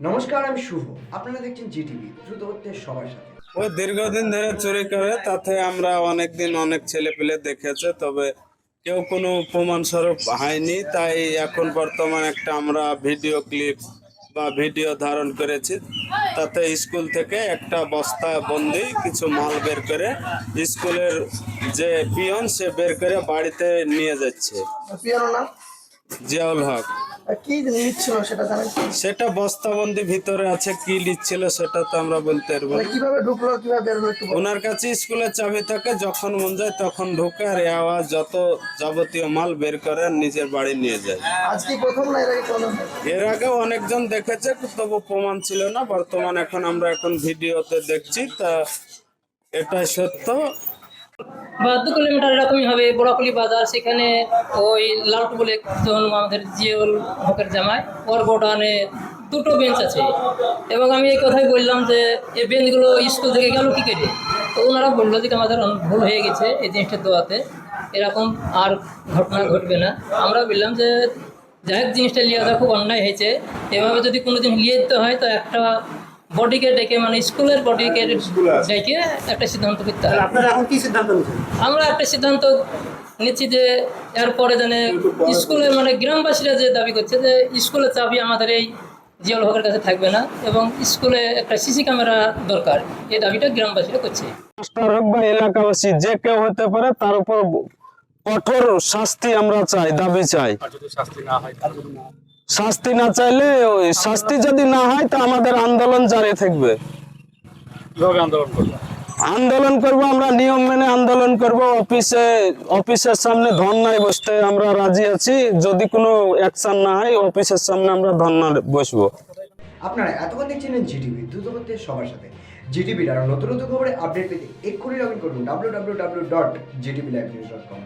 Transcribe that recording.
নমস্কার আমি শুভ। আপনারা দেখছেন জিটিভি দ্রুত হচ্ছে সবার সাথে। ও দীর্ঘদিন ধরে চুরি করে তাতে আমরা অনেকদিন অনেক ছেলে পেলে দেখেছে তবে কেউ কোনো প্রমাণ স্বরূপ হয়নি। তাই এখন বর্তমান একটা আমরা ভিডিও ক্লিপ বা ভিডিও ধারণ করেছি। তাতে স্কুল থেকে একটা বস্তা বন্দি কিছু মাল বের করে স্কুলের যে পিয়ন সে বের করে বাড়িতে নিয়ে যাচ্ছে। পিয়ানো না জিয়াউল হক। কি নিচ্ছিল সেটা জানেন সেটা বস্তাবন্দি ভিতরে আছে কি লিখছিল সেটা তো আমরা বলতে পারব মানে। কীভাবে ঢুকলো কীভাবে বের হলো একটু ওনার কাছে স্কুলের চাবি থাকে যখন মন যায় তখন ঢোকে আর আওয়াজ যত যাবতীয় মাল বের করে আর নিজের বাড়ি নিয়ে যায়। আজকে প্রথম না এর আগে কোনো এর আগেও অনেকজন দেখেছে তবু প্রমাণ ছিল না বর্তমান এখন আমরা এখন ভিডিওতে দেখছি তা এটা সত্য। বা দু কিলোমিটার এরকমই হবে বড়াকুলি বাজার, সেখানে ওই লালটু বলে একজন আমাদের জিওল হকের জামাই, ওর গোডানে দুটো বেঞ্চ আছে। এবং আমি এই কথাই বললাম যে, এই বেঞ্চগুলো স্কুল থেকে গেল কি কেটে তো ওনারা বলল যে, আমাদের ভুল হয়ে গেছে এই জিনিসটা দেওয়াতে এরকম আর ঘটনা ঘটবে না। আমরা বললাম যে, যাই হোক, জিনিসটা আসা খুব অন্যায় হয়েছে। এভাবে যদি কোনো দিন নিয়ে যেতে হয়, তো একটা বডিকে ডেকে মানে স্কুলের বডিকে ডেকে একটা সিদ্ধান্ত করতে হবে আপনারা এখন কি সিদ্ধান্ত নিচ্ছেন? আমরা একটা সিদ্ধান্ত নিচ্ছি যে এরপরে জানে স্কুলের মানে গ্রামবাসীরা যে দাবি করছে যে স্কুলের চাবি আমাদের এই জিয়াল হকের কাছে থাকবে না এবং স্কুলে একটা সিসি ক্যামেরা দরকার। এই দাবিটা গ্রামবাসীরা করছে। হোক বা এলাকাবাসী যে কেউ হতে পারে তার উপর কঠোর শাস্তি আমরা চাই দাবি চাই। শাস্তি না চাইলে ওই শাস্তি যদি না হয় তা আমাদের আন্দোলন জারি থাকবে। আন্দোলন করব? আমরা নিয়ম মেনে আন্দোলন করব। অফিসে অফিসের সামনে ধর্নায় বসতে আমরা রাজি আছি। যদি কোনো অ্যাকশন না হয় অফিসের সামনে আমরা ধর্না বসবো। আপনারা এতক্ষণ দেখছিলেন জিটিভি দ্রুত হচ্ছে সবার সাথে। জিটিভির আরও নতুন নতুন খবরে আপডেট পেতে এক্ষুনি লগ ইন করুন W W W dot GTV live news dot com